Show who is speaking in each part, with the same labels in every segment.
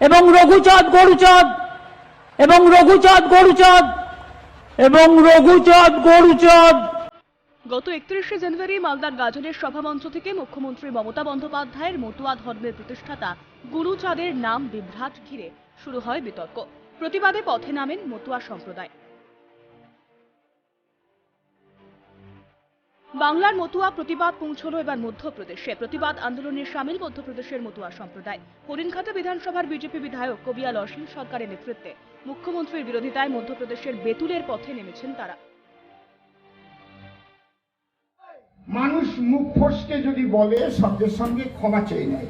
Speaker 1: এবং রঘুচাঁদ গরুচাঁদ এবং রঘুচাঁদ গরুচাঁদ এবং রঘুচাঁদ গরুচাঁদ
Speaker 2: গত একত্রিশে জানুয়ারি মালদার গাজনের সভামঞ্চ থেকে মুখ্যমন্ত্রী মমতা বন্দ্যোপাধ্যায়ের মতুয়া ধর্মের প্রতিষ্ঠাতা গুরুচাঁদের নাম বিভ্রাট ঘিরে শুরু হয় বিতর্ক। প্রতিবাদে পথে নামেন মতুয়া সম্প্রদায়। বাংলার মতুয়া প্রতিবাদ পৌঁছল এবার মধ্যপ্রদেশে। প্রতিবাদ আন্দোলনে সামিল মধ্যপ্রদেশের মতুয়া সম্প্রদায়। হরিণঘাটা বিধানসভার বিজেপি বিধায়ক কবিয়াল অসীম সরকারের নেতৃত্বে। মুখ্যমন্ত্রীর বিরোধিতায় মধ্যপ্রদেশের বেতুলের পথে নেমেছেন তারা।
Speaker 3: মানুষ মুখ ফসকে যদি বলে, শব্দের সঙ্গে ক্ষমা চেয়ে নেয়।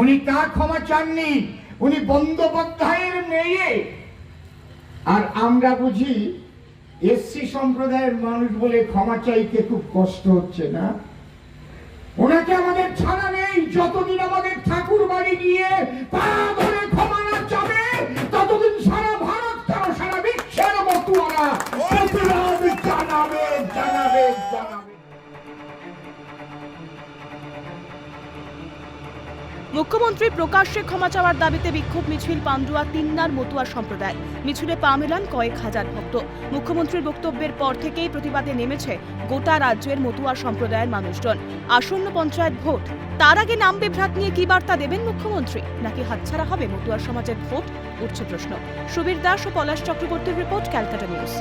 Speaker 3: উনি কার ক্ষমা চাননি, উনি বন্দ্যোপাধ্যায়ের মেয়ে। আর আমরা বুঝি এসসি সম্প্রদায়ের মানুষ বলে ক্ষমা চাইতে খুব কষ্ট হচ্ছে না। ওনাকে আমাদের ছাড়া নেই। যতদিন আমাদের ঠাকুর বাড়ি নিয়ে পা ধরে ক্ষমা না চাবে, ততদিন সারা ভারত কেন, সারা বিশ্বের জানাবে জানাবে জানাবে।
Speaker 2: মুখ্যমন্ত্রী প্রকাশ্যে ক্ষমা চাওয়ার দাবিতে বিক্ষোভ মিছিল পান্ডুয়া তিন্নার মতুয়া সম্প্রদায়। মিছিলে পা মেলান কয়েক হাজার ভক্ত। মুখ্যমন্ত্রীর বক্তব্যের পর থেকেই প্রতিবাদে নেমেছে গোটা রাজ্যের মতুয়া সম্প্রদায়ের মানুষজন। আসন্ন পঞ্চায়েত ভোট, তার আগে নাম বিভ্রাট নিয়ে কি বার্তা দেবেন মুখ্যমন্ত্রী? নাকি হাতছাড়া হবে মতুয়া সমাজের ভোট? উঠছে প্রশ্ন। সুবীর দাস ও পলাশ চক্রবর্তীর রিপোর্ট ক্যালকাটা নিউজ।